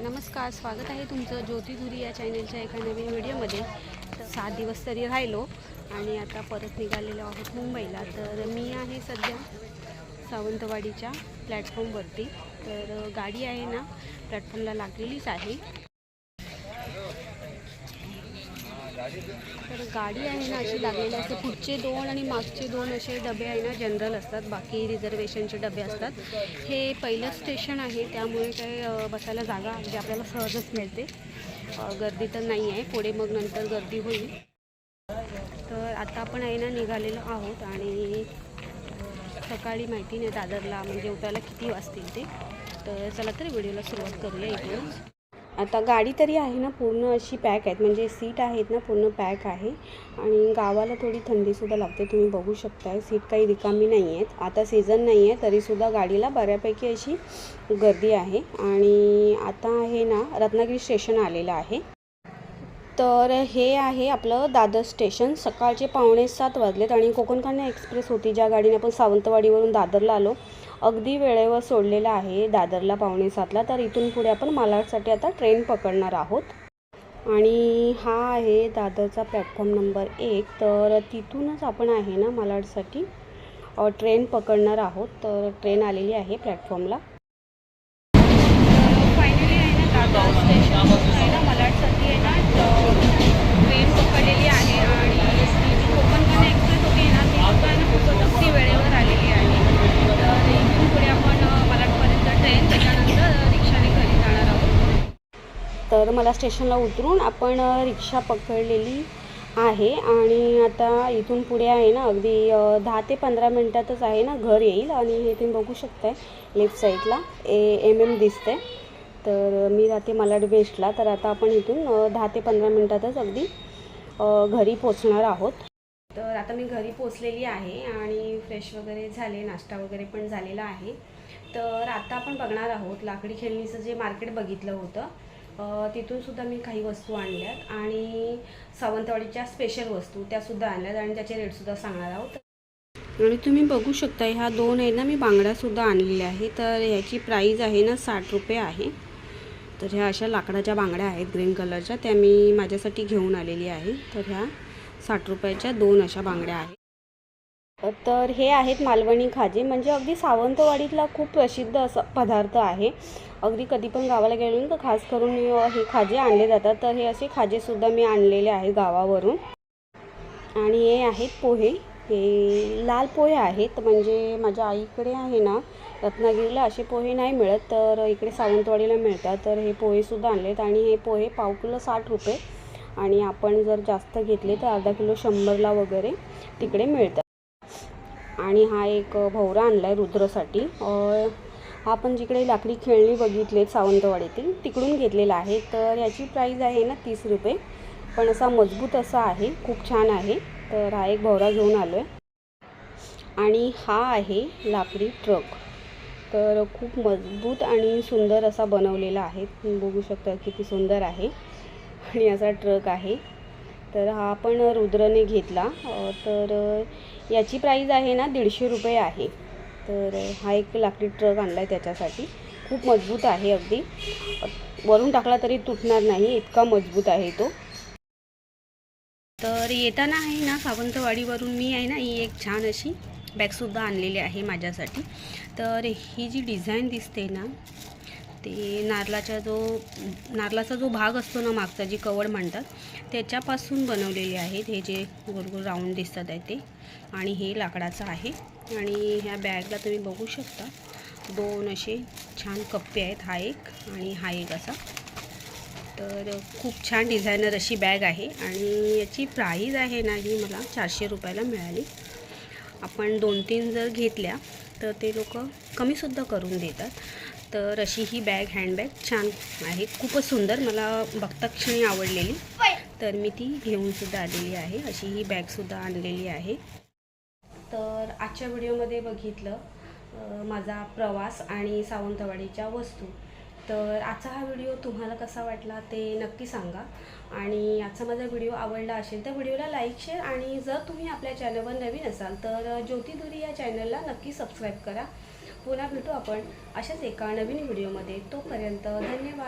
नमस्कार स्वागत आहे तुमचं ज्योतिधुरी या चॅनलच्या एका नवीन व्हिडिओमध्ये तर सात दिवस तरी राहिलो आणि आता परत निघालेलो आहोत मुंबईला. तर मी आहे सध्या सावंतवाडीच्या प्लॅटफॉर्मवरती तर गाडी आहे ना प्लॅटफॉर्मला लागलेलीच आहे. तर गाडी आहे ना अशी लागलेली असते पुढचे दोन आणि मागचे दोन असे डबे आहे ना जनरल असतात. बाकी रिझर्वेशनचे डबे असतात. हे पहिलं स्टेशन आहे. त्यामुळे काय बसायला जागा म्हणजे आपल्याला सहजच मिळते. गर्दी तर नाही आहे. पुढे मग नंतर गर्दी होईल. तर आता आपण आहे ना निघालेलो आहोत आणि सकाळी माहिती नाही दादरला. म्हणजे उठायला किती वाजतील ते. तर चला तर व्हिडिओला सुरुवात करूया इकडून आता गाडी तरी आहे ना पूर्ण अशी पॅक आहेत. म्हणजे सीट आहेत ना पूर्ण पॅक आहे. आणि गावाला थोडी थंडीसुद्धा लागते. तुम्ही बघू शकताय. सीट काही रिकामी नाही आहेत. आता सीझन नाही आहे तरीसुद्धा गाडीला बऱ्यापैकी अशी गर्दी आहे. आणि आता आहे ना रत्नागिरी स्टेशन आलेलं आहे. तर हे आहे आपलं दादर स्टेशन सकाळचे पावणे सात वाजलेत. आणि कोकण एक्सप्रेस होती ज्या गाडीने आपण सावंतवाडीवरून दादरला आलो. अगदी वेळेवर सोडलेलं आहे दादरला पावणे सातला तर इथून पुढे आपण मालाडसाठी आता ट्रेन पकडणार आहोत. आणि हा आहे दादरचा प्लॅटफॉर्म नंबर एक तर तिथूनच आपण आहे ना मालाडसाठी ट्रेन पकडणार आहोत. तर ट्रेन आलेली आहे प्लॅटफॉर्मला फायनली आहे ना दादर स्टेशन आहे ना मलाडसाठी आहे ना ट्रेन पकडलेली आहे आणि ती जी कोकण कन्या एक्सप्रेस होती ना ती सुद्धा आहे ना खूपच अगदी वेळेवर आलेली आहे तर इथून पुढे आपण अ, मलाडपर्यंत ट्रेन त्याच्यानंतर रिक्षाने घरी जाणार आहोत तर मला स्टेशनला उतरून आपण रिक्षा पकडलेली आहे आणि आता इथून पुढे आहे ना अगदी दहा ते पंधरा मिनटातच आहे ना घर येईल आणि हे तुम्ही बघू शकताय लेफ्ट साईडला ए एम एम दिसते तर मी राहते मलाड वेस्टला तर आता आपण इथून दहा ते पंधरा मिनटातच अगदी घरी पोचणार आहोत. तर आता मी घरी पोचलेली आहे आणि फ्रेश वगैरे झाले नाश्ता वगैरे पण झालेला आहे. तर आता आपण बघणार आहोत लाकडी खेळणीचं जे मार्केट बघितलं होतं तिथून सुद्धा मी काही वस्तू आणल्यात आणि सावंतवाडीच्या स्पेशल वस्तू त्यासुद्धा आणल्यात आणि त्याचे रेटसुद्धा सांगणार आहोत. आणि तुम्ही बघू शकता ह्या दोन आहे ना मी बांगड्यासुद्धा आणलेल्या आहे तर ह्याची प्राईज आहे ना साठ रुपये आहे. तर ह्या अशा लाकडाच्या बांगड्या आहेत ग्रीन कलरच्या त्या मी माझ्यासाठी घेऊन आलेली आहे. तर ह्या साठ रुपयाच्या दोन अशा बांगड्या आहेत. तर हे आहेत मालवणी खाजे. म्हणजे अगदी सावंतवाडीतला खूप प्रसिद्ध असं पदार्थ आहे. अगदी कधी पण गावाला गेलो ना तर खास करून हे खाजे आणले जातात. तर हे असे खाजेसुद्धा मी आणलेले आहे गावावरून. आणि हे आहेत पोहे. हे लाल पोहे आहेत. म्हणजे माझ्या आईकडे आहे ना रत्नागिरीला असे पोहे नाही मिळत. तर इकडे सावंतवाडीला मिळतात. तर हे पोहेसुद्धा आणलेत. आणि हे पोहे पाव किलो साठ रुपये. आणि आपण जर जास्त घेतले तर अर्धा किलो शंभरला वगैरे तिकडे मिळतात. आणि हा एक भोवरा आणला आहे रुद्रसाठी. हा आपण जिकडे लाकडी खेळणी बघितले सावंतवाडीतील तिकडून घेतलेला आहे. तर याची प्राईज आहे ना तीस रुपये. पण असा मजबूत असा आहे खूप छान आहे. तर हा एक भोवरा घेऊन आलो आहे आणि हा आहे लाकडी ट्रक. तर खूप मजबूत आणि सुंदर असा बनवलेला आहे. तुम्ही बघू शकता किती सुंदर आहे. आणि असा ट्रक आहे. तर हा आपण रुद्रने घेतला. तर याची प्राईज आहे ना दीडशे रुपये आहे. तर हा एक लाकडी ट्रक आणला आहे त्याच्यासाठी. खूप मजबूत आहे अगदी. वरून टाकला तरी तुटणार नाही इतका मजबूत आहे तो. तर येताना आहे ना सावंतवाडीवरून मी आहे ना ही एक छान अशी बॅगसुद्धा आणलेली आहे माझ्यासाठी. तर ही जी डिझाईन दिसते ना ते नारळाचा जो नारळाचा जो भाग असतो ना मागचा जी कवड म्हणतात त्याच्यापासून बनवलेले आहेत हे जे गोलगोल राऊंड दिसतात आहे ते. आणि हे लाकडाचं आहे. आणि ह्या बॅगला तुम्ही बघू शकता. दोन असे छान कप्पे आहेत. हा एक आणि हा एक असा. तर खूप छान डिझायनर अशी बॅग आहे. आणि याची प्राईज आहे ना ही मला चारशे रुपयाला मिळाली. आपण दोन तीन जर घेतल्या तर ते लोक कमीसुद्धा करून देतात. तर अशी ही बॅग हँडबॅग छान आहे. खूपच सुंदर मला बघता क्षणी आवडलेली. तर मी ती घेऊनसुद्धा आलेली आहे. अशी ही बॅगसुद्धा आणलेली आहे. तर आजच्या व्हिडिओमध्ये बघितलं माझा प्रवास आणि सावंतवाडीच्या वस्तू. तर आजचा हा व्हिडिओ तुम्हाला कसा वाटला ते नक्की सांगा. आणि आजचा माझा व्हिडिओ आवडला असेल तर व्हिडिओला लाईक शेअर आणि जर तुम्ही आपल्या चॅनलवर नवीन असाल तर ज्योतिधुरी या चॅनलला नक्की सबस्क्राईब करा. पुन्हा भेटू आपण अशाच एका नवीन व्हिडिओमध्ये. तोपर्यंत धन्यवाद.